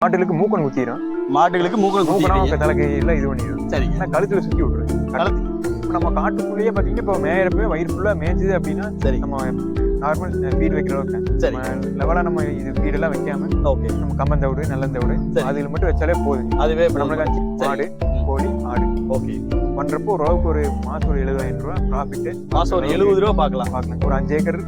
மாட்டுகளுக்கு மூக்கன் குத்திடும் மாடுகளுக்கு மூக்கல் மூக்கனா குத்திடுறீங்க தலைக்கு எல்லாம் இது பண்ணிடும் சரிங்க. ஆனா கழுத்துல சுத்தி விட்டுரும். கழுத்து- இப்போ நம்ம காட்டுக்குள்ளேயே பாத்தீங்கன்னா இப்போ மேயறப்ப வயிறு ஃபுல்லா மேய்ஞ்சது அப்படின்னா சரி நம்ம நார்மல் ஃபீட் வைக்கிற அளவுக்கு. சரி லெவலா நம்ம இது feed எல்லாம் வைக்காம ஓகே நம்ம கம்பந்தவிடு நல்லந்தவிடு சரி. அதுல மட்டும் வச்சாலே போதும். அதுவே இப்போ நம்மளுக்கு மாடு. கோழி ஆடு. ஓகே. பண்றப்போ ஓரளவுக்கு ஒரு மாசம் ஒரு எழுபதாயிரம் ரூபாய் ப்ராஃபிட் மாசம் ஒரு எழுபது ரூபா பார்க்கலாம். பார்க்கலாம். ஒரு அஞ்சு ஏக்கர்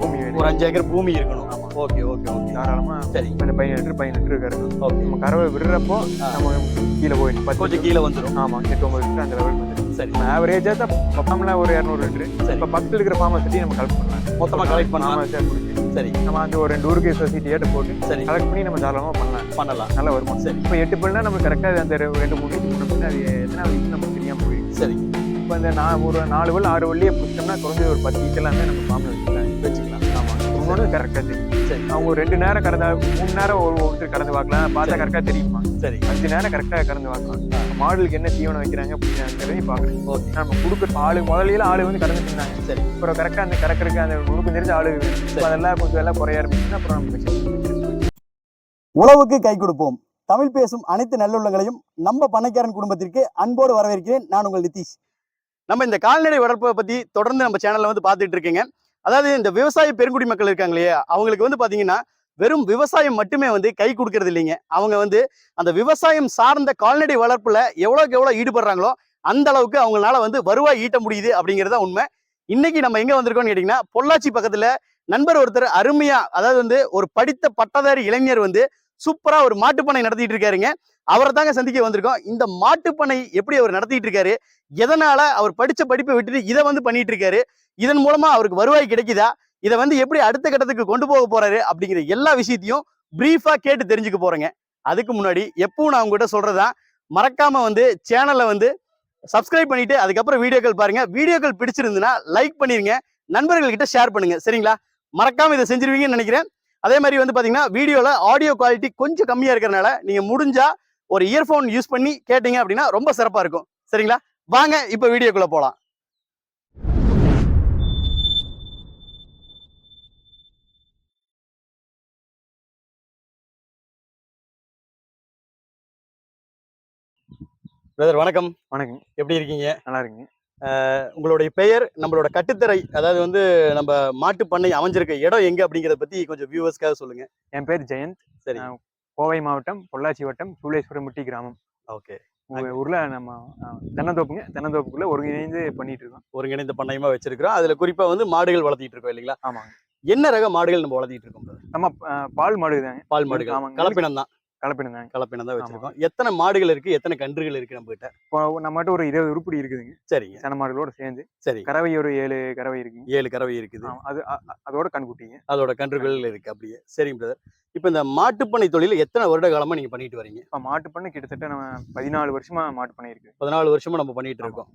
பூமி வேணும். ஒரு அஞ்சு ஏக்கர் பூமி இருக்கணும். Okay okay okay. தாராளமா சரி. அந்த பதினெட்டு லிட்டர் பதினெட்டு லிட்டர் ஓகே. நம்ம கறவை விடுறப்போ. நம்ம கீழே போயிடும் பத்து கொஞ்சம் கீழே வந்துடும் ஆமா எட்டு ஒன்பது லிட்டர் அந்த லெவலுக்கு வந்துடும் சரி. ஆவரேஜா தான் பக்கம்ல ஒரு இரநூறு லிட்டர். சரி. இப்போ பக்கத்துல இருக்கிற ஃபார்மர் சிட்டி நம்ம கலெக்ட் பண்ணலாம். மொத்தமா collect பண்ணலாம். பிடிச்சி சரி. நம்ம அந்த ஒரு ரெண்டு ஊருக்கு சொசைட்டி ஏட்ட போட்டு சரி. கலெக்ட் பண்ணி நம்ம தாராளமா பண்ணலாம். பண்ணலாம். நல்ல வருமானம். சரி. இப்போ எட்டு பல்னா நம்ம கரெக்டாக அந்த ரெண்டு மூணு முன்ன அது எத்தனை வீட்டு நமக்கு தெரியாம போயிடும் சரி. இப்போ இந்த நான் ஒரு நாலு வல் ஆறு வள்ளியை பிடிச்சோம்னா குறைஞ்ச ஒரு பத்து ஈக்கெல்லாமே நம்ம ஃபார்மில் வச்சுக்கலாம் வச்சுக்கலாம். ஆமா. இன்னொன்று கரெக்டாக தெரியும் சரி. அவங்க ரெண்டு நேரம் கடந்த மூணு நேரம் ஒரு ஒருத்தர் கடந்து பார்க்கலாம் பார்த்தா. கரெக்டாக தெரியுமா? சரி. அஞ்சு நேரம் கரெக்டாக கடந்து பார்க்கலாம் மாடுகளுக்கு என்ன தீவனம் வைக்கிறாங்க அப்படிங்கிறதையும் பார்க்குறேன் ஓகே. நம்ம கொடுக்குற ஆளு முதலில ஆளு வந்து கடந்துட்டு இருந்தாங்க சரி. அப்புறம் கரெக்டாக அந்த கறக்கிறதுக்கு அந்த நுணுக்கு தெரிஞ்ச ஆளு அதெல்லாம் கொஞ்சம் எல்லாம் குறைய ஆரம்பிச்சுன்னா அப்புறம் நம்ம உழவுக்கு கை கொடுப்போம். தமிழ் பேசும் அனைத்து நல்லுள்ளங்களையும் நம்ம பண்ணைக்காரன் குடும்பத்திற்கு அன்போடு வரவேற்கிறேன். நான் உங்கள் நிதிஷ். நம்ம இந்த கால்நடை வளர்ப்பை பத்தி தொடர்ந்து நம்ம சேனல்ல வந்து பார்த்துட்டு இருக்கீங்க. அதாவது இந்த விவசாய பெருங்குடி மக்கள் இருக்காங்க இல்லையா அவங்களுக்கு வந்து பாத்தீங்கன்னா வெறும் விவசாயம் மட்டுமே வந்து கை கொடுக்கறது இல்லைங்க. அவங்க வந்து அந்த விவசாயம் சார்ந்த கால்நடை வளர்ப்புல எவ்வளவுக்கு எவ்வளவு ஈடுபடுறாங்களோ அந்த அளவுக்கு அவங்களால வந்து வருவாய் ஈட்ட முடியுது அப்படிங்கறத உண்மை. இன்னைக்கு நம்ம எங்க வந்திருக்கோம்னு கேட்டீங்கன்னா பொள்ளாச்சி பக்கத்துல நண்பர் ஒருத்தர் அருமையா அதாவது வந்து ஒரு படித்த பட்டதாரி இளைஞர் வந்து சூப்பரா ஒரு மாட்டுப்பண்ணை நடத்திட்டு இருக்காருங்க. அவரை தாங்க சந்திக்க வந்திருக்கோம். இந்த மாட்டுப்பண்ணை எப்படி அவர் நடத்திட்டு இருக்காரு? எதனால அவர் படிச்ச படிப்பை விட்டுட்டு இதை வந்து பண்ணிட்டு இருக்காரு? இதன் மூலமா அவருக்கு வருவாய் கிடைக்குதா? இதை வந்து எப்படி அடுத்த கட்டத்துக்கு கொண்டு போக போறாரு? அப்படிங்கிற எல்லா விஷயத்தையும் பிரீஃபா கேட்டு தெரிஞ்சுக்க போறேங்க. அதுக்கு முன்னாடி எப்பவும் நான் உங்ககிட்ட சொல்றதா மறக்காம வந்து சேனலை வந்து சப்ஸ்கிரைப் பண்ணிட்டு அதுக்கப்புறம் வீடியோக்கள் பாருங்க. வீடியோக்கள் பிடிச்சிருந்துன்னா லைக் பண்ணிருங்க. நண்பர்கள்கிட்ட ஷேர் பண்ணுங்க. சரிங்களா? மறக்காம இதை செஞ்சிருவீங்கன்னு நினைக்கிறேன். அதே மாதிரி வந்து பாத்தீங்கன்னா வீடியோல ஆடியோ குவாலிட்டி கொஞ்சம் கம்மியா இருக்கிறனால நீங்க முடிஞ்சா ஒரு இயர்ஃபோன் யூஸ் பண்ணி கேட்டீங்க அப்படின்னா ரொம்ப சிறப்பா இருக்கும். சரிங்களா? வாங்க இப்ப வீடியோக்குள்ள போலாம். பிரதர் வணக்கம். வணக்கம். எப்படி இருக்கீங்க? நல்லா இருக்குங்க. உங்களுடைய பெயர் நம்மளோட கட்டுத்தரை அதாவது வந்து நம்ம மாட்டு பண்ணை அமைஞ்சிருக்க இடம் எங்க அப்படிங்கறத பத்தி கொஞ்சம் வியூவர்ஸ்க்காக சொல்லுங்க. என் பேர் ஜெயந்த். சரி. கோவை மாவட்டம் பொள்ளாச்சி வட்டம் சூளேஸ்வரமுட்டி கிராமம். ஓகே. உங்க ஊர்ல நம்ம தென்னந்தோப்புங்க. தென்னந்தோப்புக்குள்ள ஒருங்கிணைந்து பண்ணிட்டு இருக்கோம் ஒருங்கிணைந்த பண்ணையமா வச்சிருக்கிறோம். அதுல குறிப்பா வந்து மாடுகள் வளர்த்திட்டு இருக்கோம் இல்லைங்களா? ஆமாங்க. என்ன ரக மாடுகள் நம்ம வளர்த்திட்டு இருக்கோம்? நம்ம பால் மாடு தாங்க. பால் மாடுகள். ஆமாங்க. கலப்பினம் தான் கலப்பினம் தாங்க கலப்பினம் தான் வச்சிருக்கோம். எத்தனை மாடுகள் இருக்கு? எத்தனை கன்றுகள் இருக்கு நம்ம கிட்ட இப்போ நம்மகிட்ட ஒரு இருபது உருப்படி இருக்குதுங்க. சரிங்க. சன மாடுகளோட சேர்ந்து. சரி கறவை ஒரு ஏழு கறவை இருக்குங்க. ஏழு கறவை இருக்குது. அது அதோட கண்குட்டிங்க அதோட கன்றுகள் இருக்கு அப்படியே. சரிங்க பிரதர் இப்போ இந்த மாட்டுப்பண்ணை தொழில் எத்தனை வருட காலமா நீங்க பண்ணிட்டு வரீங்க? இப்போ மாட்டு பண்ணை கிட்டத்தட்ட நம்ம பதினாலு வருஷமா மாட்டு பண்ணை இருக்கு. பதினாலு வருஷமா நம்ம பண்ணிட்டு இருக்கோம்.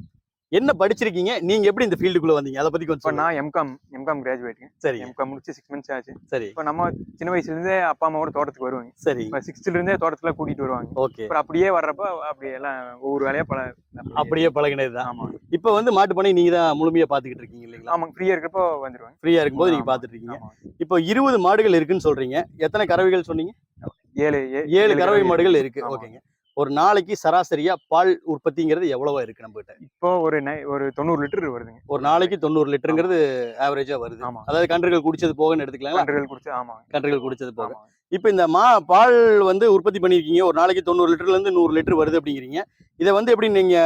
என்ன படிச்சிருக்கீங்க? நீங்க எப்படி இந்த ஃபீல்டுக்குள்ள வந்தீங்க? அதை பத்தி கொஞ்சம். நான் எம்காம் எம்காம் கிராஜுவேட்டுங்க சரிங்க எம்காம் முடிச்சு சிக்ஸ் மந்த்ஸ் ஆச்சு. சரி. இப்போ நம்ம சின்ன வயசுல இருந்தே அப்பா அம்மாவோட தோட்டத்துக்கு வருவாங்க. சரி. இப்போ சிக்ஸ்த்ல இருந்தே தோட்டத்துல கூட்டிட்டு வருவாங்க. ஓகே. அப்புறம் அப்படியே வர்றப்ப அப்படியே எல்லாம் ஒவ்வொரு வேலையா பல அப்படியே பழகினது தான். ஆமா. இப்போ வந்து மாட்டுப்பண்ணை நீங்க தான் முழுமையா பாத்துக்கிட்டு இருக்கீங்க இல்லைங்களா? ஆமாங்க ஃப்ரீயா இருக்கப்போ வந்துருவாங்க. ஃப்ரீயா இருக்கும்போது நீங்க ஆமா. பாத்துட்டு இருக்கீங்க. ஆமா. இப்போ இருபது மாடுகள் இருக்குன்னு சொல்றீங்க. எத்தனை கறவைகள் சொன்னீங்க? ஏழு ஏழு கறவை மாடுகள் இருக்கு. ஆமா. ஓகேங்க. ஒரு நாளைக்கு சராசரியா பால் உற்பத்திங்கிறது எவ்வளவா இருக்கு நம்ம கிட்ட இப்போ ஒரு ஒரு தொண்ணூறு லிட்டர் வருதுங்க. ஒரு நாளைக்கு தொண்ணூறு லிட்டருங்கிறது ஆவரேஜா வருது. ஆமா அதாவது கன்றுகள் குடிச்சது போகன்னு எடுத்துக்கலாங்களா? கன்றுகள் குடிச்சு ஆமாங்க. கன்றுகள் குடிச்சது போக. இப்போ இந்த மா பால் வந்து உற்பத்தி பண்ணியிருக்கீங்க. ஒரு நாளைக்கு தொண்ணூறு லிட்டர்ல இருந்து நூறு லிட்டர் வருது அப்படிங்கிறீங்க. இதை வந்து எப்படி நீங்க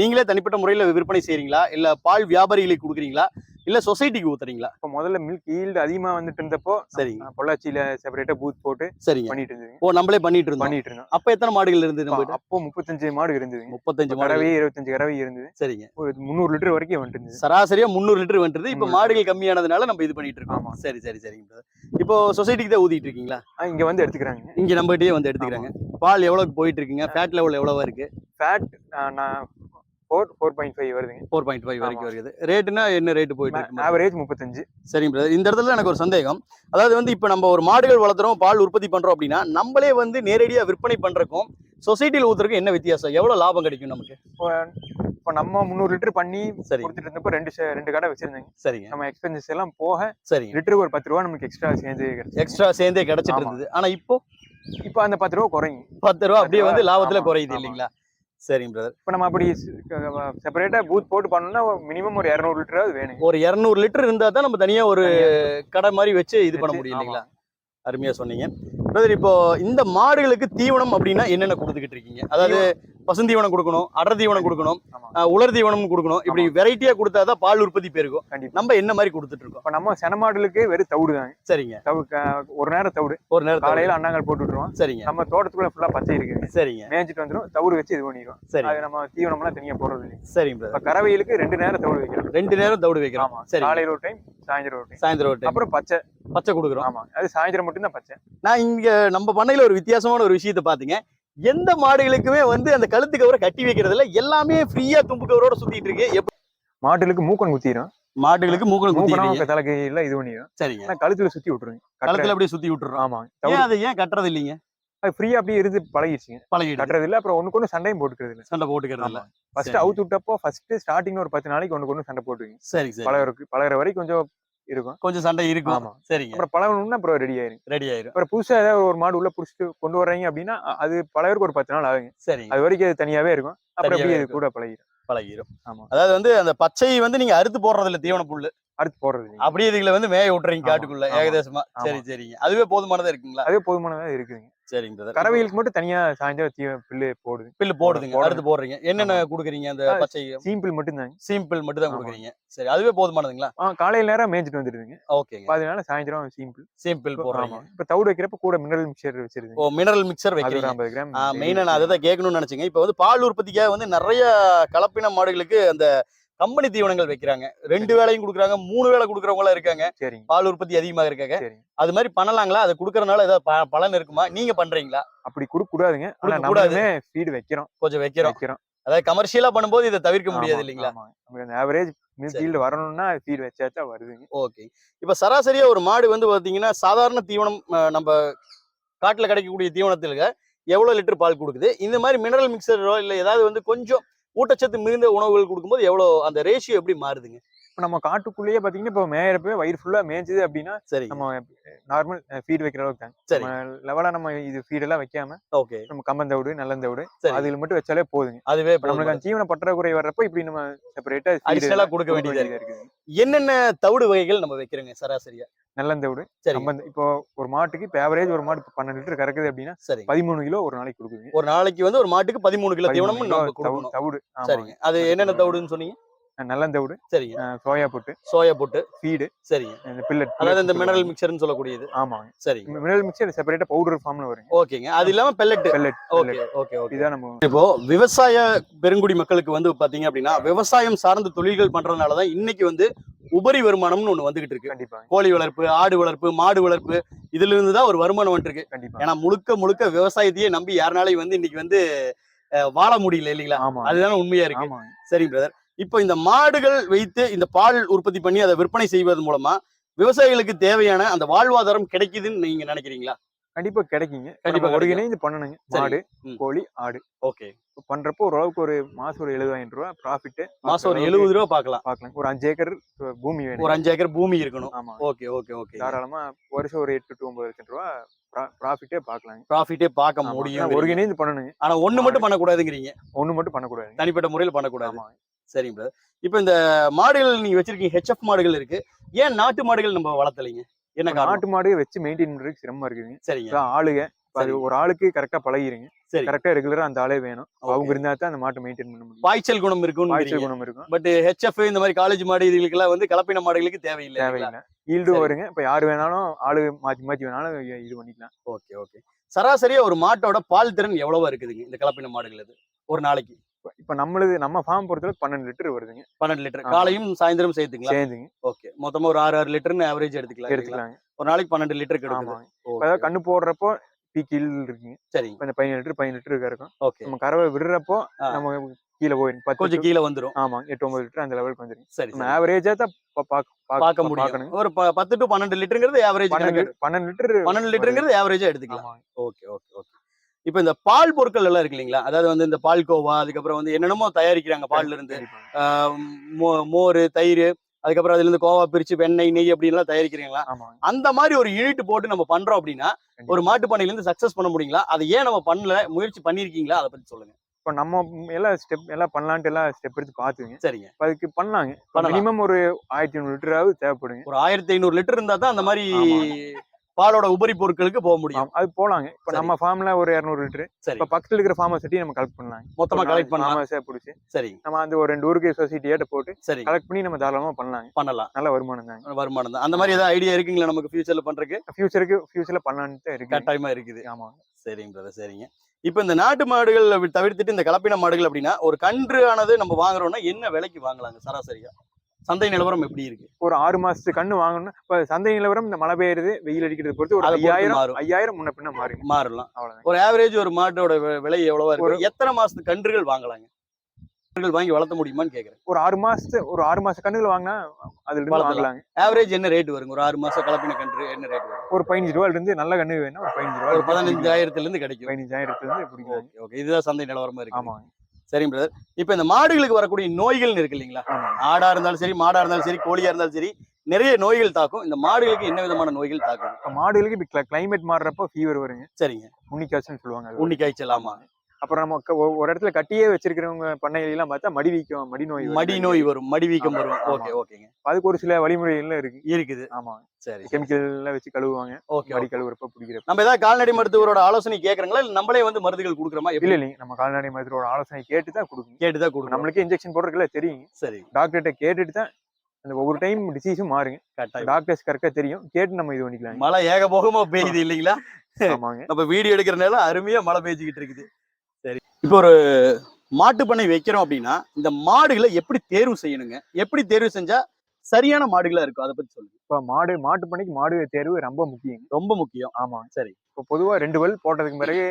நீங்களே தனிப்பட்ட முறையில் விற்பனை செய்றீங்களா? இல்ல பால் வியாபாரிகளுக்கு கொடுக்குறீங்களா? இல்ல சொசைட்டிக்கு ஊத்துறீங்களா? இப்போ முதல்ல மில்க் ஈல்டு அதிகமா வந்துட்டு இருந்தப்போ சரிங்க. பொள்ளாச்சியில செப்பரேட்டா பூத் போட்டு சரிங்க. பண்ணிட்டு இருந்ததுங்க ஓ நம்மளே பண்ணிட்டு இருந்தோம் பண்ணிட்டு இருந்தோம் அப்ப எத்தனை மாடுகள் இருந்தது நம்ம அப்போ- முப்பத்தஞ்சு மாடு இருந்ததுங்க. முப்பத்தஞ்சு கறவை இருபத்தஞ்சு கறவை இருந்தது. சரிங்க. ஒரு முந்நூறு லிட்டர் வரைக்கும் வந்துட்டு இருந்தது சராசரியா முந்நூறு லிட்டர் வந்துருது. இப்போ 300 மாடுகள் கம்மியானதுனால நம்ம இது பண்ணிட்டு இருக்கோம். சரி சரி சரிங்க. இப்போ சொசைட்டிக்கு தான் ஊத்திட்டு இருக்கீங்களா? இங்க வந்து எடுத்துக்கிறாங்க. இங்க நம்மகிட்டயே வந்து எடுத்துக்கிறாங்க. பால் எவ்வளவுக்கு போயிட்டு இருக்குங்க? ஃபேட் லெவல் எவ்வளவா இருக்கு? ஃபேட் நான் ஃபோர் ஃபோர் பாயிண்ட் ஃபைவ் வருதுங்க. ஃபோர் பாயிண்ட் ஃபைவ் வரைக்கும். வருது. ரேட்டுனா என்ன ரேட்டு போயிட்டு இருக்கு ஆவரேஜ் முப்பத்தஞ்சு. சரிங்க பிரதர் இந்த இடத்துல எனக்கு ஒரு சந்தேகம். அதாவது வந்து இப்போ நம்ம ஒரு மாடுகள் வளர்த்துறோம் பால் உற்பத்தி பண்றோம் அப்படின்னா நம்மளே வந்து நேரடியாக விற்பனை பண்றதுக்கும் சொசைட்டியில் ஊத்துறதுக்கும் என்ன வித்தியாசம்? எவ்வளவு லாபம் கிடைக்கும் நமக்கு? இப்போ இப்போ நம்ம முந்நூறு லிட்டர் பண்ணி சரி. கொடுத்துட்டு இருந்தப்போ ரெண்டு ரெண்டு கடை வச்சிருந்தாங்க. சரிங்க. நம்ம எக்ஸ்பென்சஸ் எல்லாம் போக சரிங்க லிட்டருக்கு ஒரு பத்து ரூபா நமக்கு எக்ஸ்ட்ரா சேர்ந்து எக்ஸ்ட்ரா சேர்ந்தே கிடைச்சிட்டு. இருந்தது. ஆனா இப்போ? இப்போ அந்த பத்து ரூபா குறையும் பத்து ரூபா அப்படியே வந்து லாபத்துல குறையுது. இல்லைங்களா? சரிங்க பிரதர் இப்போ நம்ம அப்படி செப்பரேட்டா பூத் போட்டு பண்ணோம்னா மினிமம் ஒரு இரநூறு லிட்டராவது வேணும். ஒரு இரநூறு லிட்டர் இருந்தா தான் நம்ம தனியா ஒரு கடை மாதிரி வச்சு இது பண்ண முடியும். இல்லைங்களா? அருமையா சொன்னீங்க. பிரதர் இப்போ இந்த மாடுகளுக்கு தீவனம் அப்படின்னா என்னென்ன கொடுத்துக்கிட்டு இருக்கீங்க? அதாவது பசுந்தீவனம் கொடுக்கணும் அடர் தீவனம் கொடுக்கணும் உலர் தீவனம் கொடுக்கணும். இப்படி வெரைட்டியா கொடுத்தாதான் பால் உற்பத்தி பெருகும். கண்டிப்பா. நம்ம என்ன மாதிரி கொடுத்துட்டு இருக்கோம்? இப்போ நம்ம செனமாடுகளுக்கு வெறும் தவிடு தாங்க. சரிங்க. ஒரு நேரம் தவிடு. ஒரு நேரம் காலையில அண்ணாங்கல் போட்டு விட்டுருவோம். சரிங்க. நம்ம தோட்டத்துக்குள்ள ஃபுல்லா பச்சை இருக்குது சரிங்க. மேய்ஞ்சிட்டு வந்துடும் தவிடு வச்சு இது பண்ணிடுவோம். சரி அது நம்ம தீவனம்லாம் தனியா போடுறது இல்லை சரிங்க இப்போ கறவைகளுக்கு ரெண்டு நேரம் தவிடு வைக்கிறோம். ரெண்டு நேரம் தவிடு வைக்கிறோம். ஆமா. சரி காலையில ஒரு டைம் சாயந்தரம் ஒரு டைம் சாயந்தரம் ஒரு time. அப்புறம் பச்சை. பச்சை கொடுக்குறோம். ஆமா. அது சாயந்தரம் மட்டும்தான் பச்சை. நான் இங்க நம்ம பண்ணையில ஒரு வித்தியாசமான ஒரு விஷயத்த பாத்தீங்க எந்த மாடுகளுக்குமே வந்து அந்த கழுத்து கவரை கட்டி வைக்கிறது இல்ல எல்லாமே ஃப்ரீயா தும்பு கவரோட சுத்திட்டு இருக்கு. எப்படி மாட்டுகளுக்கு மூக்கன் குத்திடும் மாடுகளுக்கு மூக்கணும் தலைக்கையில இது பண்ணிடும் சரிங்க. கழுத்துல சுத்தி விட்டுருங்க. கழுத்துல அப்படியே சுத்தி விட்டுறோம். ஆமா. ஏன் அதை ஏன் கட்டுறது இல்லைங்க? அது ஃப்ரீயா அப்படியே இருந்து பழகிடுச்சுங்க. பழகிடுது கட்டுறது இல்ல அப்புறம் ஒண்ணுக்கு ஒண்ணு சண்டையும் போட்டுக்கிறது இல்ல சண்டை போட்டுக்கிறது இல்ல. ஃபர்ஸ்ட். அவுத்து விட்டப்போ ஃபர்ஸ்ட் ஸ்டார்டிங் ஒரு பத்து நாளைக்கு ஒண்ணுக்கு ஒண்ணு சண்டை போட்டுவீங்க. சரி. பழகிறதுக்கு பழகுற வரைக்கும் கொஞ்சம் இருக்கும். கொஞ்சம் சண்டை இருக்கும். ஆமா. சரிங்க. அப்புறம் பழகணும்னா அப்புறம் ரெடி ஆயிரும். ரெடி ஆயிரும். அப்புறம் புதுசா ஏதாவது ஒரு மாடு உள்ள புடிச்சிட்டு கொண்டு வர்றீங்க அப்படின்னா அது பழகறதுக்கு ஒரு பத்து நாள் ஆகுங்க. சரிங்க. அது வரைக்கும் அது தனியாவே இருக்கும். அப்புறம் அப்படியே இது. கூட பழகிடும் பழகிரும். ஆமா. அதாவது வந்து அந்த பச்சை வந்து நீங்க அறுத்து போடுறது இல்ல தீவன புல்லு. அடுத்து போடுறது. அப்படியே இதுல வந்து மேய விட்டுறீங்க காட்டுக்குள்ள ஏகதேசமா. சரி. சரிங்க. அதுவே போதுமானதா இருக்குங்களா? அதே போதுமானதா இருக்குதுங்க. சரிங்க brother. கறவைகளுக்கு மட்டும் தனியா சாயந்தரம் தீவ புல்லு போடுது. பில்லு போடுதுங்க போடுது. அடுத்து போடுறீங்க. என்னென்ன குடுக்குறீங்க அந்த பச்சை சிம்பிள் மட்டும்தாங்க. சிம்பிள் மட்டும் தான். கொடுக்குறீங்க. சரி அதுவே போதுமானதுங்களா? ஆ, காலையில நேரம் மேய்ஞ்சிட்டு வந்துடுதுங்க ஓகேங்க. அதனால சாயந்தரம் சிம்பிள். சிம்பிள் போடுறீங்க. இப்ப தவிடு வைக்கிறப்ப கூட மினரல் மிக்சர் வச்சிருதுங்க. ஓ மினரல் மிக்சர் வைக்கிறீங்க. ஐம்பது கிராம் மெயினா நான் அதை தான் கேட்கணும்னு நினைச்சேங்க. இப்போ வந்து பால் உற்பத்திக்காக வந்து நிறைய கலப்பின மாடுகளுக்கு அந்த கம்பெனி தீவனங்கள் வைக்கிறாங்க. ரெண்டு வேளையும் கொடுக்குறாங்க மூணு வேளை கொடுக்குறவங்களாம் இருக்காங்க. பால் உற்பத்தி அதிகமாக இருக்காங்க. அது மாதிரி பண்ணலாங்களா? அதை கொடுக்கறதுனால ஏதாவது பலன் இருக்குமா? நீங்க பண்றீங்களா? அப்படி கொடுக்க கூடாதுங்க ஆனா கொடுக்க கூடாது. ஃபீடு வைக்கிறோம். கொஞ்சம் வைக்கிறோம். வைக்கிறோம். அதாவது கமர்ஷியலா பண்ணும்போது இதை தவிர்க்க முடியாது இல்லைங்களா? ஆவரேஜ் மில்க் வரணும்னா ஃபீடு வச்சாச்சா வருதுங்க. ஓகே. இப்ப சராசரியா ஒரு மாடு வந்து பாத்தீங்கன்னா சாதாரண தீவனம் நம்ம காட்டுல கிடைக்கக்கூடிய தீவனத்துல எவ்வளவு லிட்டர் பால் கொடுக்குது? இந்த மாதிரி மினரல் மிக்சரோ இல்ல ஏதாவது வந்து கொஞ்சம் ஊட்டச்சத்து மிகுந்த உணவுகள் கொடுக்கும்போது எவ்வளவு அந்த ரேஷியோ எப்படி மாறுதுங்க? இப்ப நம்ம காட்டுக்குள்ளேயே பாத்தீங்கன்னா இப்போ மேயறப்ப வயிறு ஃபுல்லா மேய்ஞ்சது அப்படின்னா சரி. நம்ம நார்மல் ஃபீட் வைக்கிற அளவுக்கு தாங்க சரி. நம்ம லெவலா நம்ம இது ஃபீட் எல்லாம் வைக்காம ஓகே. நம்ம கம்பந்தவிடு நல்லந்தவிடு அதுல மட்டும் வச்சாலே போதுங்க. அதுவே இப்ப நம்மளுக்கு தீவன பற்றாக்குறை வர்றப்ப இப்படி நம்ம செப்பரேட்டா ஆ கொடுக்க வேண்டியதா இருக்குது. என்னென்ன தவிடு வகைகள் நம்ம வைக்கிறோங்க சராசரியா? நல்லந்தவிடு சரி. இப்போ ஒரு மாட்டுக்கு இப்போ ஆவரேஜ் ஒரு மாடு இப்ப பன்னெண்டு லிட்டர் கறக்குது அப்படின்னா சரி. பதிமூணு கிலோ ஒரு நாளைக்கு கொடுக்குதுங்க. ஒரு நாளைக்கு வந்து ஒரு மாட்டுக்கு பதிமூணு கிலோ 13 தீவனமும் கிலோ நம்ம தவு- கொடுக்கணும். தவிடு. சரிங்க. அது என்னென்ன தவிடுன்னு சொன்னீங்க? நல்லந்தவிடு சரிங்க. சோயா போட்டு சோயா போட்டு ஃபீடு சரிங்க இந்த பில்லட் அதாவது இந்த மினரல் மிக்சர்னு சொல்லக்கூடியது. ஆமாங்க. சரிங்க. மினரல் மிக்சர் செப்பரேட்டா பவுடர் ஃபார்ம்ல வருங்க. ஓகேங்க. அது இல்லாம pellet pellet okay okay okay. இதான் நம்ம இப்போ விவசாய பெருங்குடி மக்களுக்கு வந்து பாத்தீங்க அப்படின்னா விவசாயம் சார்ந்த தொழில்கள் பண்றதுனால தான் இன்னைக்கு வந்து உபரி வருமானம்னு ஒண்ணு வந்துகிட்டு இருக்கு. கண்டிப்பாங்க. கோழி வளர்ப்பு ஆடு வளர்ப்பு மாடு வளர்ப்பு இதுல இருந்து தான் ஒரு வருமானம் வந்துருக்கு. கண்டிப்பா. ஏன்னா முழுக்க முழுக்க விவசாயத்தையே நம்பி யாருனாலையும் வந்து இன்னைக்கு வந்து வாழ முடியல இல்லைங்களா? ஆமா அதுதானே உண்மையா இருக்கு. சரி பிரதர் இப்போ இந்த மாடுகள் வைத்து இந்த பால் உற்பத்தி பண்ணி அதை விற்பனை செய்வதன் மூலமா விவசாயிகளுக்கு தேவையான அந்த வாழ்வாதாரம் கிடைக்குதுன்னு நீங்க நினைக்கிறீங்களா? கண்டிப்பா கிடைக்குங்க. கண்டிப்பா. ஒருங்கிணைந்து பண்ணணுங்க. மாடு. கோழி ஆடு. ஓகே. பண்றப்போ ஓரளவுக்கு ஒரு மாசம் ஒரு எழுபதாயிரம் ரூபாய் ப்ராஃபிட் மாசம் ஒரு எழுபது ரூபா பார்க்கலாம். பார்க்கலாம். ஒரு அஞ்சு ஏக்கர் பூமி வேணும். ஒரு அஞ்சு ஏக்கர் பூமி இருக்கணும். ஆமா. Okay okay okay. தாராளமா வருஷம் ஒரு எட்டு டு ஒன்பது லட்சம் ரூபா ப்ராஃபிட்டே பார்க்கலாங்க. ப்ராஃபிட்டே பார்க்க. முடியும். ஒருங்கிணைந்து பண்ணணுங்க. ஆனா ஒண்ணு மட்டும் பண்ணக்கூடாதுங்கிறீங்க. ஒண்ணு மட்டும் பண்ணக்கூடாது தனிப்பட்ட முறையில் பண்ணக்கூடாது. சரிங்க பிரதர் இப்போ இந்த மாடுகள் நீங்க வச்சிருக்கீங்க ஹெச்எஃப் மாடுகள் இருக்கு. ஏன் நாட்டு மாடுகள் நம்ம வளர்த்தலைங்க? என்ன நாட்டு மாடு வச்சு மெயின்டைன் பண்றதுக்கு சிரமமா இருக்குதுங்க. சரிங்க. ஆளுங்க. ஒரு ஆளுக்கு கரெக்டா பழகிருங்க. சரி. கரெக்டா ரெகுலரா அந்த ஆளே வேணும். அவங்க இருந்தா தான் அந்த மாட்டை மெயின்டைன் பண்ண முடியும். பாய்ச்சல் குணம் இருக்குன்னு பாய்ச்சல் குணம் இருக்கும். பட் ஹெச்எஃப் இந்த மாதிரி காலேஜ் மாடு இதுகளுக்கெல்லாம் வந்து கலப்பின மாடுகளுக்கு தேவையில்லை தேவையில்லை. ஈல்டும். வருங்க. இப்ப யாரு வேணாலும் ஆளு மாத்தி மாத்தி வேணாலும் இது பண்ணிக்கலாம். Okay okay. சராசரியா ஒரு மாட்டோட பால் திறன் எவ்வளவா இருக்குதுங்க இந்த கலப்பின மாடுகள் ஒரு நாளைக்கு. இப்ப- நம்மளுது நம்ம ஃபார்ம் பொறுத்தவரை பன்னெண்டு லிட்டர் வருதுங்க. பன்னெண்டு லிட்டர். ஆமா. காலையும் சாயந்தரம் சேர்த்துக்கலாம் சேர்ந்துங்க. ஓகே. மொத்தமா ஒரு ஆறு ஆறு லிட்டர்னு ஆவரேஜ் எடுத்துக்கலாம்? எடுத்துக்கலாங்க. ஒரு நாளைக்கு பன்னெண்டு லிட்டர் இப்ப அதாவது கண்ணு போடுறப்போ பீக்கில் இருக்குங்க. சரிங்க. இப்ப இந்த பதினேழு லிட்டர் பதினெட்டு லிட்டர் இருக்கும். ஓகே. நம்ம கறவை விடுறப்போ. நம்ம கீழே போயிடும் பத்து கொஞ்சம் கீழே வந்துரும். ஆமாங்க. எட்டு ஒன்பது லிட்டர் அந்த லெவலுக்கு வந்துரும் சரி நம்ம சரி. ஆவரேஜா தான் பார்க்க முடியும். ஒரு பத்து டு பன்னெண்டு லிட்டருங்கிறது ஆவரேஜ் பன்னெண்டு லிட்டர் பன்னெண்டு லிட்டர் பன்னெண்டு லிட்டருங்கிறது ஆவரேஜா எடுத்துக்கலாம். Okay okay okay. இப்போ இந்த பால் பொருட்கள் எல்லாம் இருக்கு இல்லைங்களா? அதாவது வந்து இந்த பால் கோவா அதுக்கப்புறம் வந்து என்னென்னமோ தயாரிக்கிறாங்க பால்ல இருந்து மோர் தயிர் அதுக்கப்புறம் அதுல இருந்து கோவா பிரிச்சு வெண்ணெய் நெய் அப்படி எல்லாம் தயாரிக்கிறீங்களா அந்த மாதிரி ஒரு யூனிட் போட்டு நம்ம பண்றோம் அப்படின்னா ஒரு மாட்டு பண்ணையில இருந்து சக்சஸ் பண்ண முடியுங்களா? அதை ஏன் நம்ம பண்ணல முயற்சி பண்ணிருக்கீங்களா அதை பத்தி சொல்லுங்க. இப்போ நம்ம எல்லாம் ஸ்டெப் எல்லாம் பண்ணலான்ட்டு எல்லாம் ஸ்டெப் எடுத்து பார்த்துங்க. சரிங்க. அதுக்கு பண்ணலாங்க. மினிமம் ஒரு ஆயிரத்தி ஐநூறு லிட்டராவது தேவைப்படுங்க. ஒரு ஆயிரத்தி ஐநூறு லிட்டர் இருந்தா தான் அந்த மாதிரி. பாலோட உபரி பொருட்களுக்கு போக முடியும். அது போலாங்க. இப்போ. நம்ம ஃபார்ம்ல ஒரு இரநூறு லிட்டர் இப்போ பக்கத்துல இருக்கிற ஃபார்மை சட்டி நம்ம கலெக்ட் பண்ணலாம் மொத்தமா கலெக்ட் பண்ணலாம். பிடிச்சி சரி. நம்ம அந்த ஒரு ரெண்டு ஊருக்கு சொசைட்டி ஏட்ட போட்டு சரி. கலெக்ட் பண்ணி நம்ம தாராளமா பண்ணலாங்க. பண்ணலாம். நல்ல வருமானம் தாங்க. வருமானம் தான். அந்த மாதிரி ஏதாவது ஐடியா இருக்குங்களா நமக்கு ஃபியூச்சர்ல பண்றதுக்கு? ஃபியூச்சருக்கு ஃபியூச்சர்ல பண்ணலான்ட்டு தான் இருக்கு கட்டாயமா இருக்குது. ஆமா. சரிங்க பிரதர் சரிங்க. இப்போ இந்த நாட்டு மாடுகள் தவிர்த்துட்டு இந்த கலப்பின மாடுகள் அப்படின்னா ஒரு கன்று ஆனது நம்ம வாங்குறோம்னா என்ன விலைக்கு வாங்கலாங்க சராசரியா? சந்தை நிலவரம் எப்படி இருக்கு? ஒரு ஆறு மாசத்து கண்ணு வாங்கணும்னா இப்ப சந்தை நிலவரம் இந்த மழை பெய்யுறது வெயில் அடிக்கிறது பொறுத்து ஒரு ஐயாயிரம் மாறும். ஐயாயிரம் முன்ன பின்ன மாறுங்க மாறலாம். ஒரு ஆவரேஜ் ஒரு மாட்டோட விலை எவ்வளவா இருக்கு? எத்தனை மாசத்து கன்றுகள் வாங்கலாங்க? கன்றுகள் வாங்கி வளர்த்த முடியுமான்னு கேக்குறேன். ஒரு ஆறு மாசத்து ஒரு ஆறு மாச கண்ணுகள் வாங்கினா அதுல. வாங்கலாங்க. ஆவரேஜ் என்ன ரேட் வருங்க? ஒரு ஆறு மாசம் கலப்பின கன்று என்ன ரேட் வரும்? ஒரு பதினஞ்சு ரூபாயில இருந்து நல்ல கண்ணு வேணும் ஒரு பதினஞ்சு ரூபாய் ஒரு பதினஞ்சாயிரத்துல இருந்து கிடைக்கும். பதினஞ்சாயிரத்துல இருந்து ஓகே. இதுதான் சந்தை நிலவரமா இருக்கு. ஆமாங்க. சரிங்க பிரதர் இப்போ இந்த மாடுகளுக்கு வரக்கூடிய நோய்கள் இருக்கு இல்லைங்களா? ஆடா இருந்தாலும் சரி மாடா இருந்தாலும் சரி கோழியா இருந்தாலும் சரி நிறைய நோய்கள் தாக்கும். இந்த மாடுகளுக்கு என்ன விதமான நோய்கள் தாக்கும் மாடுகளுக்கு இப்ப கிளைமேட் மாறுறப்போ ஃபீவர் வருங்க. சரிங்க. உன்னிக்காய்ச்சல் சொல்லுவாங்க அது. உண்ணி காய்ச்சல் ஆமா. அப்புறம் நம்ம ஒரு இடத்துல கட்டியே வச்சிருக்கிறவங்க பண்ணையில எல்லாம் பார்த்தா மடி வீக்கம் மடி நோய். மடி நோய் வரும் மடி வீக்கம் வரும். ஓகே ஓகேங்க. அதுக்கு ஒரு சில வழிமுறைகள்லாம் இருக்கு. இருக்குது. ஆமா. சரி கெமிக்கல்ல வச்சு கழுவுவாங்க. ஓகே மடி கழுவுறப்ப பிடிக்கிறப்ப. நம்ம ஏதாவது கால்நடை மருத்துவரோட ஆலோசனை கேக்குறாங்களா இல்ல நம்மளே வந்து மருந்துகள் கொடுக்குறோமா? இல்ல இல்லைங்க. நம்ம கால்நடை மருத்துவரோட ஆலோசனை கேட்டு தான் கொடுக்கணும். கேட்டுதான் கொடுக்கணும். நம்மளுக்கே இன்ஜெக்ஷன் போடுறதுல தெரியும். சரி. டாக்டர்கிட்ட கேட்டுட்டு தான் அந்த ஒவ்வொரு டைம் டிசீஸும் மாறுங்க. கட்டாயம் டாக்டர்ஸ் கரெக்டா தெரியும். கேட்டு நம்ம இது பண்ணிக்கலாம் மழை ஏகபோகமா பெய்யுது இல்லைங்களா? ஆமாங்க. நம்ம வீடியோ எடுக்கிற நேரம் அருமையா மழை பெய்ஞ்சுக்கிட்டு இருக்குது. இப்போ ஒரு மாட்டு பண்ணை வைக்கிறோம் அப்படின்னா இந்த மாடுகளை எப்படி தேர்வு செய்யணுங்க? எப்படி தேர்வு செஞ்சா சரியான மாடுகளா இருக்கும்? அதை பத்தி சொல்லுங்க. இப்ப மாடு மாட்டு பண்ணைக்கு மாடு தேர்வு ரொம்ப முக்கியம். ரொம்ப முக்கியம். ஆமா சரி. இப்போ பொதுவா ரெண்டு வல் போட்டதுக்கு பிறகு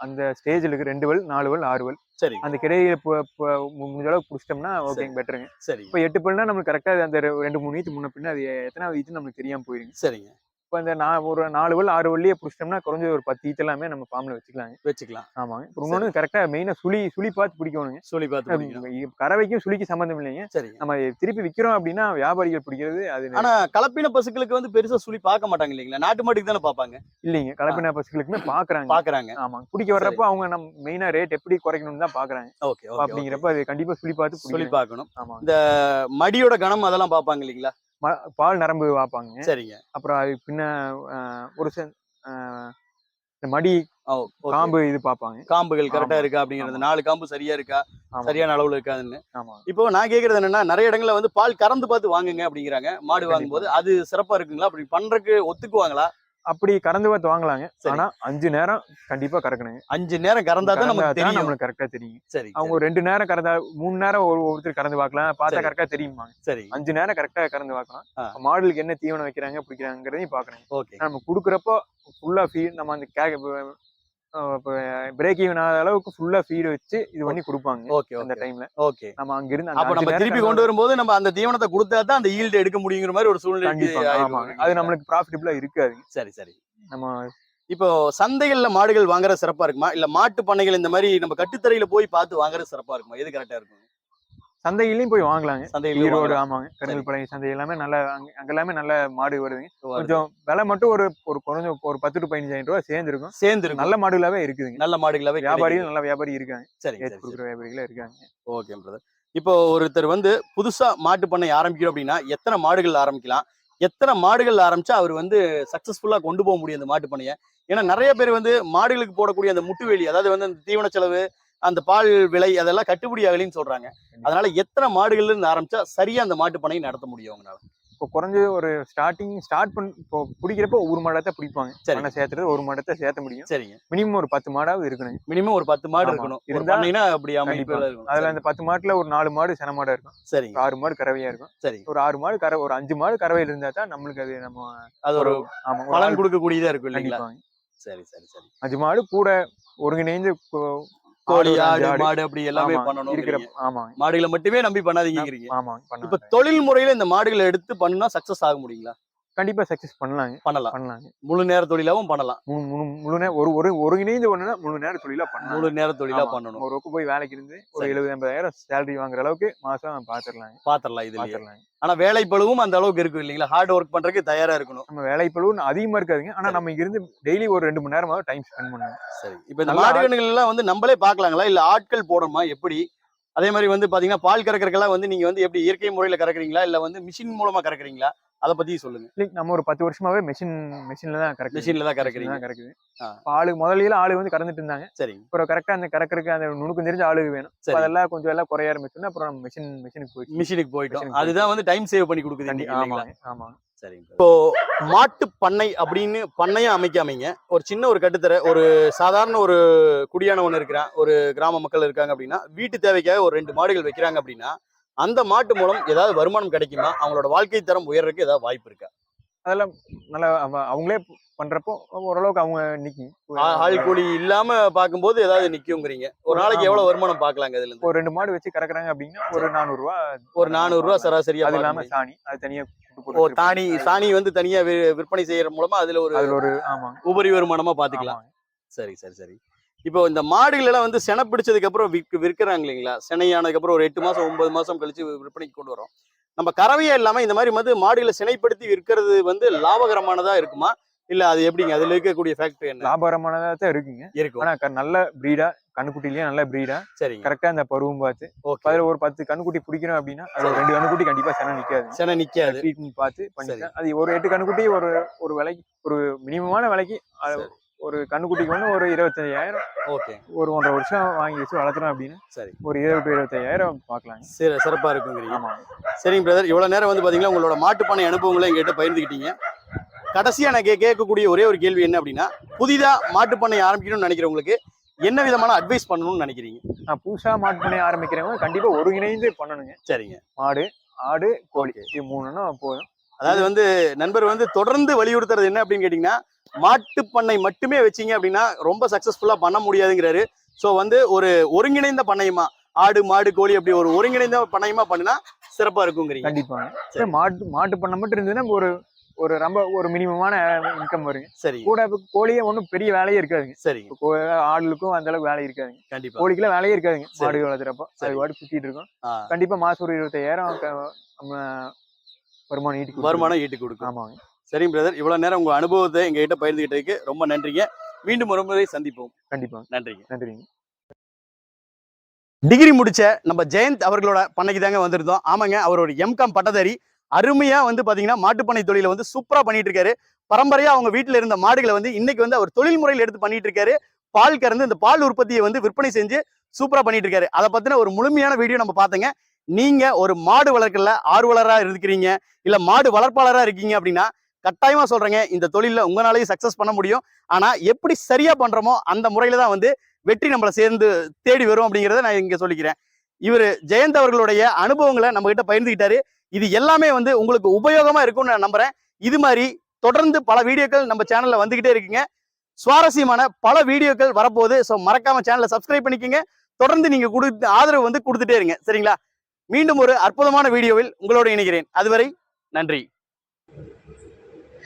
அந்த ஸ்டேஜ்ல இருக்கு ரெண்டு வல் நாலு வல் ஆறு வல். சரி. அந்த கிடையை இப்போ- இப்போ முடிஞ்ச அளவுக்கு பிடிச்சிட்டோம்னா ஓகேங்க பெட்டருங்க சரி இப்போ எட்டு பல்னா நம்மளுக்கு கரெக்டா அந்த ரெண்டு மூணு வீத்து முன்ன பின்ன அது எத்தனாவது வீத்து நம்மளுக்கு தெரியாம போயிருங்க. சரிங்க. இப்போ அந்த நான் ஒரு நாலு வல் ஆறு வள்ளியே பிடிச்சிட்டோம்னா குறைஞ்ச ஒரு பத்து ஈத்து எல்லாமே நம்ம ஃபார்ம்ல வச்சுக்கலாங்க. வச்சுக்கலாம். ஆமாங்க. இப்போ இன்னொன்று கரெக்டா மெயினா சுழி சுழி பார்த்து பிடிக்கணுங்க. சொல்லி பார்த்து கறவைக்கும் சுழிக்கு சம்மந்தம் இல்லைங்க. சரிங்க நம்ம திருப்பி விக்கிறோம் அப்படின்னா வியாபாரிகள் பிடிக்கிறது அது ஆனா கலப்பின பசுக்களுக்கு வந்து பெருசா சுழி பார்க்க மாட்டாங்க இல்லைங்களா? நாட்டு மாட்டுக்கு தானே பாப்பாங்க இல்லைங்க. கலப்பின பசுகளுக்குமே பாக்குறாங்க பாக்குறாங்க ஆமா குடிக்க வர்றப்போ அவங்க நம்ம மெயினா ரேட் எப்படி குறைக்கணும்னு தான் பாக்குறாங்க ஓகே அப்படிங்கிறப்ப அது கண்டிப்பா சுழி பார்த்து குடிக்கணும். பார்க்கணும். ஆமா மடியோட கணம் அதெல்லாம் பாப்பாங்க இல்லைங்களா? பால் நரம்பு வாப்பாங்க சரிங்க. அப்புறம் பின்ன ஒரு இந்த மடி. காம்பு இது பாப்பாங்க காம்புகள் கரெக்டா. இருக்கா அப்படிங்கிறது. நாலு காம்பு சரியா இருக்கா? சரியான அளவுல இருக்காதுன்னு. இப்போ நான் கேக்குறது என்னன்னா நிறைய இடங்கள்ல வந்து பால் கறந்து பார்த்து வாங்குங்க அப்படிங்கிறாங்க. மாடு. வாங்கும்போது அது சிறப்பா இருக்குங்களா? அப்படி பண்றதுக்கு ஒத்துக்குவாங்களா? அப்படி கறந்து பார்த்து வாங்கலாங்க. ஆனா அஞ்சு நேரம் கண்டிப்பா கறக்கணுங்க. அஞ்சு நேரம் கறந்தா தான் நமக்கு தெரியும். நம்மளுக்கு கரெக்டா தெரியும். சரி அவங்க ரெண்டு நேரம் கறந்தா மூணு நேரம் ஒரு ஒருத்தர் கறந்து பார்க்கலாம். பார்த்தா. கரெக்டா தெரியுமாங்க. சரி. அஞ்சு நேரம் கரெக்டா கறந்து பார்க்கலாம். ஆ. மாடுகளுக்கு என்ன தீவனம் வைக்கிறாங்க பிடிக்கிறாங்கிறதையும் பாக்குறாங்க ஓகே. நம்ம கொடுக்குறப்போ ஃபுல்லா ஃபீட் நம்ம அந்த கே பிரேக் ஈவன் ஆகாத அளவுக்கு ஃபுல்லா ஃபீட் வச்சு இது பண்ணி கொடுப்பாங்க ஓகே அந்த டைம்ல ஓகே. நம்ம அங்க இருந்து அப்ப நம்ம திருப்பி கொண்டு வரும்போது நம்ம அந்த தீவனத்தை கொடுத்தா தான் அந்த ஈல்டு எடுக்க முடியுங்கிற மாதிரி ஒரு சூழ்நிலை அது நம்மளுக்கு ப்ராஃபிட்டபிளா இருக்காது. சரி சரி. நம்ம இப்போ சந்தைகள்ல மாடுகள் வாங்குறது சிறப்பா இருக்குமா? இல்ல மாட்டு பண்ணைகள் இந்த மாதிரி நம்ம கட்டுத்தரையில போய் பார்த்து வாங்குறது சிறப்பா இருக்குமா? எது கரெக்டா இருக்கும்? சந்தையிலயும் போய் வாங்கலாங்க. சந்தையில ஈரோடு ஆமாங்க. கருங்கல்பாளையம் சந்தை எல்லாமே நல்ல அங்க எல்லாமே நல்ல மாடு வருதுங்க. கொஞ்சம் விலை மட்டும் ஒரு ஒரு குறைஞ்ச ஒரு பத்து டு பதினஞ்சாயிரம் ரூபாய் சேர்ந்துருக்கும். சேர்ந்து இருக்கும் நல்ல மாடுகளாவே இருக்குதுங்க. நல்ல மாடுகளாவே வியாபாரிகள் நல்ல வியாபாரி இருக்காங்க. சரி கொடுக்குற வியாபாரிகளா இருக்காங்க. ஓகே பிரதர் இப்போ ஒருத்தர் வந்து புதுசா மாட்டு பண்ணை ஆரம்பிக்கணும் அப்படின்னா எத்தனை மாடுகள் ஆரம்பிக்கலாம்? எத்தனை மாடுகள் ஆரம்பிச்சா அவர் வந்து சக்சஸ்ஃபுல்லா கொண்டு போக முடியும் அந்த மாட்டு பண்ணையை? ஏன்னா நிறைய பேர் வந்து மாடுகளுக்கு போடக்கூடிய அந்த முட்டுவேலி அதாவது வந்து அந்த தீவன செலவு அந்த பால் விலை அதெல்லாம் கட்டுப்படி ஆகலைன்னு சொல்றாங்க. அதனால எத்தனை மாடுகள்ல இருந்து ஆரம்பிச்சா சரியா அந்த மாட்டு பண்ணையை நடத்த முடியும் அவங்களால? இப்போ குறைஞ்ச ஒரு ஸ்டார்டிங் ஸ்டார்ட் பண்ணி இப்போ பிடிக்கிறப்ப ஒரு மாடத்தை பிடிப்பாங்க. சரி. பண்ணை சேர்த்துறது ஒரு மாடத்தை சேர்த்த முடியும். சரிங்க. மினிமம் ஒரு பத்து மாடாவது இருக்கணுங்க மினிமம் ஒரு பத்து மாடு. இருக்கணும். ஒரு இருந்தா பண்ணைனா அப்படி. இருக்கணும். அதுல அந்த பத்து மாட்டுல ஒரு நாலு மாடு சென மாடா இருக்கும். ஒரு ஆறு மாடு கறவையா இருக்கும். சரி. ஒரு ஆறு மாடு கறவை ஒரு அஞ்சு மாடு கறவையில் இருந்தா தான் நம்மளுக்கு அது நம்ம அது ஒரு ஆமா பலன் கொடுக்கக்கூடியதா இருக்கும் இல்லைங்களா? சரி சரி சரி. அஞ்சு மாடு கூட ஒருங்கிணைந்து கோழி ஆடு. மாடு அப்படி எல்லாமே ஆமா, பண்ணணும் இருக்கிற ஆமாங்க மாடுகளை மட்டுமே நம்பி ஆமாங்க இப்ப தொழில் முறையில இந்த மாடுகளை எடுத்து பண்ணா சக்சஸ் ஆக முடியுங்களா? கண்டிப்பா சக்சஸ் பண்ணலாங்க. பண்ணலாம். பண்ணலாங்க. முழு நேர தொழிலாவும் பண்ணலாம். முழு நேரம் ஒரு ஒரு ஒருங்கிணைந்து ஒண்ணுனா முழு நேரம் தொழிலா பண்ணலாம். முழு நேர தொழிலா. பண்ணணும். ஒரு போய் வேலைக்கு இருந்து ஒரு. எழுபது எண்பதாயிரம் சேலரி வாங்குற அளவுக்கு மாசம் பாத்துடலாங்க பாத்திரலாம் இதுலயே. பாத்துடலாங்க ஆனா வேலை பழுவும் அந்த அளவுக்கு இருக்கும் இல்லைங்களா? ஹார்ட் ஒர்க் பண்றதுக்கு தயாரா இருக்கணும். நம்ம வேலை பழுவு அதிகமா இருக்காதுங்க. ஆனா. நம்ம இங்க இருந்து டெய்லி ஒரு ரெண்டு மணி நேரமாவது டைம் ஸ்பெண்ட் பண்ணுங்க சரி. இப்போ இந்த நல்லா மாடு கண்ணுகள் எல்லாம் வந்து நம்மளே பார்க்கலாங்களா இல்ல ஆட்கள் போடணுமா? எப்படி? அதே மாதிரி வந்து பாத்தீங்கன்னா பால் கறக்கறதுக்கெல்லாம் வந்து நீங்க வந்து எப்படி இயற்கை முறையில கறக்குறீங்களா? இல்ல வந்து மிஷின் மூலமா கறக்குறீங்களா? அதை பத்தி சொல்லுங்க. நம்ம ஒரு பத்து வருஷமாவே மெஷின் மெஷின்ல தான் கரெக்ட் மிஷின்ல தான் கறக்குறீங்க. கறக்குது. ஆளு முதல்ல ஆளு வந்து கறந்துட்டு இருந்தாங்க. சரிங்க. அப்புறம் கரெக்டா அந்த கறக்கறதுக்கு அந்த நுணுக்கம் தெரிஞ்ச ஆளு வேணும். சரி அதெல்லாம் கொஞ்சம் எல்லாம் குறைய ஆரம்பிச்சோன்னா அப்புறம் நம்ம மிஷின் மிஷினுக்கு போயிடுச்சு. மிஷினுக்கு போயிட்டோம். அதுதான் வந்து டைம் சேவ் பண்ணி கொடுக்குது ஆமாங்க. ஆமாங்க. சரிங்க இப்போ மாட்டு பண்ணை அப்படின்னு பண்ணையா அமைக்காமீங்க. ஒரு சின்ன ஒரு கட்டுத்தர ஒரு சாதாரண ஒரு குடியானவன் இருக்கிறான் ஒரு கிராம மக்கள் இருக்காங்க அப்படின்னா வீட்டு தேவைக்காக ஒரு ரெண்டு மாடுகள் வைக்கிறாங்க அப்படின்னா அந்த மாட்டு மூலம் ஏதாவது வருமானம் கிடைக்குமா அவங்களோட வாழ்க்கை தரம் உயர்றதுக்கு ஏதாவது வாய்ப்பு இருக்கா? அதெல்லாம் நல்லா அவ- அவங்களே பண்றப்போ ஓரளவுக்கு அவங்க நிக்கி ஆ- ஆள் கூலி இல்லாம பார்க்கும்போது ஏதாவது நிக்குங்கிறீங்க. ஒரு நாளைக்கு எவ்வளவு வருமானம் பார்க்கலாங்க அதுல ஒரு ரெண்டு மாடு வச்சு கறக்குறாங்க அப்படின்னா ஒரு நானூறு ரூபா ஒரு நானூறு ரூபாய் சராசரியா அது இல்லாம. சாணி அது தனியா ஓ. தானி சாணி வந்து தனியா விற்பனை செய்யற மூலமா அதுல ஒரு ஒரு உபரி வருமானமா பாத்துக்கலாம். சரி சரி சரி. இப்போ இந்த மாடுகள் எல்லாம் வந்து செனை பிடிச்சதுக்கு அப்புறம் விற்கு விற்கிறாங்க இல்லைங்களா? சினையானதுக்கு அப்புறம் ஒரு எட்டு மாசம் ஒன்பது மாசம் கழிச்சு விற்பனைக்கு கொண்டு வரோம். நம்ம கறவையா இல்லாம இந்த மாதிரி வந்து மாடுகளை சினைப்படுத்தி விற்கிறது வந்து லாபகரமானதா இருக்குமா? இல்ல அது எப்படிங்க? அதுல இருக்கக்கூடிய ஃபேக்டரி என்ன? லாபகரமானதா தான் இருக்குங்க. இருக்கும். ஆனா நல்ல பிரீடா கண்ணுக்குட்டிலயே நல்ல பிரீடா சரிங்க. கரெக்டா அந்த பருவம் பார்த்து அதுல ஒரு பத்து கண்ணுக்குட்டி பிடிக்கணும் அப்படின்னா அது ரெண்டு கண்ணுக்குட்டி கண்டிப்பா சென நிக்காது. செனை நிக்காது. ட்ரீட்மெண்ட் பார்த்து பண்ணிக்கலாம் அது ஒரு எட்டு கண்ணுக்குட்டி ஒரு ஒரு விலைக்கு ஒரு மினிமமான விலைக்கு சரி. ஒரு கண்ணுக்குட்டிக்கு வந்து ஒரு இருபத்தஞ்சாயிரம் ஓகே. ஒரு ஒன்றரை வருஷம் வாங்கி வச்சு வளர்த்துறோம் அப்படின்னு. சரி. ஒரு இருபது டு இருபத்தையாயிரம் பார்க்கலாங்க. சிற சிறப்பா இருக்குங்கிறீங்க. ஆமா. சரிங்க பிரதர் இவ்வளவு நேரம் வந்து பாத்தீங்கன்னா உங்களோட மாட்டுப்பண்ணை அனுபவங்களை எங்ககிட்ட பகிர்ந்துக்கிட்டீங்க. கடைசியா நான் கே- கேட்கக்கூடிய ஒரே ஒரு கேள்வி என்ன அப்படின்னா புதிதா மாட்டுப்பண்ணை ஆரம்பிக்கணும்னு நினைக்கிறவங்களுக்கு என்ன விதமான அட்வைஸ் பண்ணணும்னு நினைக்கிறீங்க? நான் புதுசா மாட்டு பண்ணி ஆரம்பிக்கிறவங்க கண்டிப்பா ஒருங்கிணைந்து பண்ணணுங்க. சரிங்க. மாடு ஆடு கோழி. இது மூணுன்னா போதும். அதாவது வந்து நண்பர் வந்து தொடர்ந்து வலியுறுத்துறது என்ன அப்படின்னு கேட்டீங்கன்னா மாட்டு பண்ணை மட்டுமே வச்சீங்க அப்படின்னா ரொம்ப சக்சஸ்ஃபுல்லா பண்ண முடியாதுங்கிறாரு. ஸோ வந்து ஒரு ஒருங்கிணைந்த பண்ணையமா? ஆடு மாடு கோழி அப்படி ஒரு ஒருங்கிணைந்த பண்ணையமா பண்ணினா சிறப்பா இருக்குங்கிறீங்க. கண்டிப்பாங்க சரி. மாட்டு மாட்டு பண்ண மட்டும் இருந்ததுன்னா ஒரு ஒரு ரொம்ப ஒரு மினிமமான இன்கம் வருங்க சரி. கூட கோழியே ஒன்றும் பெரிய வேலையே இருக்காதுங்க. கோ- ஆடுகளுக்கும் அந்த அளவுக்கு வேலை இருக்காதுங்க. கண்டிப்பா. கோழிக்கெல்லாம் வேலையே இருக்காதுங்க. சரி. மாடு வளர்த்துறப்போ. சரி. அது பாட்டு சுத்திட்டு இருக்கும். கண்டிப்பா மாசம் ஒரு இருபத்தாயிரம் நம்ம வருமானம் ஈட்டி. வருமானம் ஈட்டு கொடுக்கும் ஆமாங்க. சரிங்க பிரதர் இவ்வளவு நேரம் உங்க அனுபவத்தை எங்ககிட்ட பகிர்ந்துகிட்டதுக்கு ரொம்ப நன்றிங்க. மீண்டும் ஒரு முறை சந்திப்போம். கண்டிப்பா. நன்றிங்க. நன்றிங்க. டிகிரி முடிச்ச நம்ம ஜெயந்த் அவர்களோட பண்ணைக்கு தாங்க வந்திருந்தோம். ஆமாங்க அவர் ஒரு எம்காம் பட்டதாரி. அருமையா வந்து பாத்தீங்கன்னா மாட்டுப்பண்ணை தொழிலை வந்து சூப்பரா பண்ணிட்டு இருக்காரு பரம்பரையா அவங்க வீட்டுல இருந்த மாடுகளை வந்து இன்னைக்கு வந்து அவர் தொழில் முறையில் எடுத்து பண்ணிட்டு இருக்காரு பால் கறந்து இந்த பால் உற்பத்தியை வந்து விற்பனை செஞ்சு சூப்பரா பண்ணிட்டு இருக்காரு அதை பத்தின ஒரு முழுமையான வீடியோ நம்ம பார்த்தங்க நீங்க ஒரு மாடு வளர்க்கல ஆர்வலரா இருக்கிறீங்க இல்ல மாடு வளர்ப்பாளரா இருக்கீங்க அப்படின்னா கட்டாயமாக சொல்கிறேங்க இந்த தொழிலில் உங்களாலேயும் சக்ஸஸ் பண்ண முடியும். ஆனால் எப்படி சரியாக பண்ணுறோமோ அந்த முறையில் தான் வந்து வெற்றி நம்மளை சேர்ந்து தேடி வரும் அப்படிங்கிறத நான் இங்கே சொல்லிக்கிறேன். இவர் ஜெயந்த் அவர்களுடைய அனுபவங்களை நம்மக்கிட்ட கிட்ட பகிர்ந்துக்கிட்டாரு இது எல்லாமே வந்து உங்களுக்கு உபயோகமாக இருக்கும்னு நான் நம்புறேன். இது மாதிரி தொடர்ந்து பல வீடியோக்கள் நம்ம சேனலில் வந்துக்கிட்டே இருக்குங்க. சுவாரஸ்யமான பல வீடியோக்கள் வரப்போகுது. ஸோ மறக்காம சேனலை சப்ஸ்கிரைப் பண்ணிக்கோங்க. தொடர்ந்து நீங்கள் கொடுத்து ஆதரவு வந்து கொடுத்துட்டே இருங்க. சரிங்களா? மீண்டும் ஒரு அற்புதமான வீடியோவில் உங்களோடு இணைகிறேன். அதுவரை நன்றி.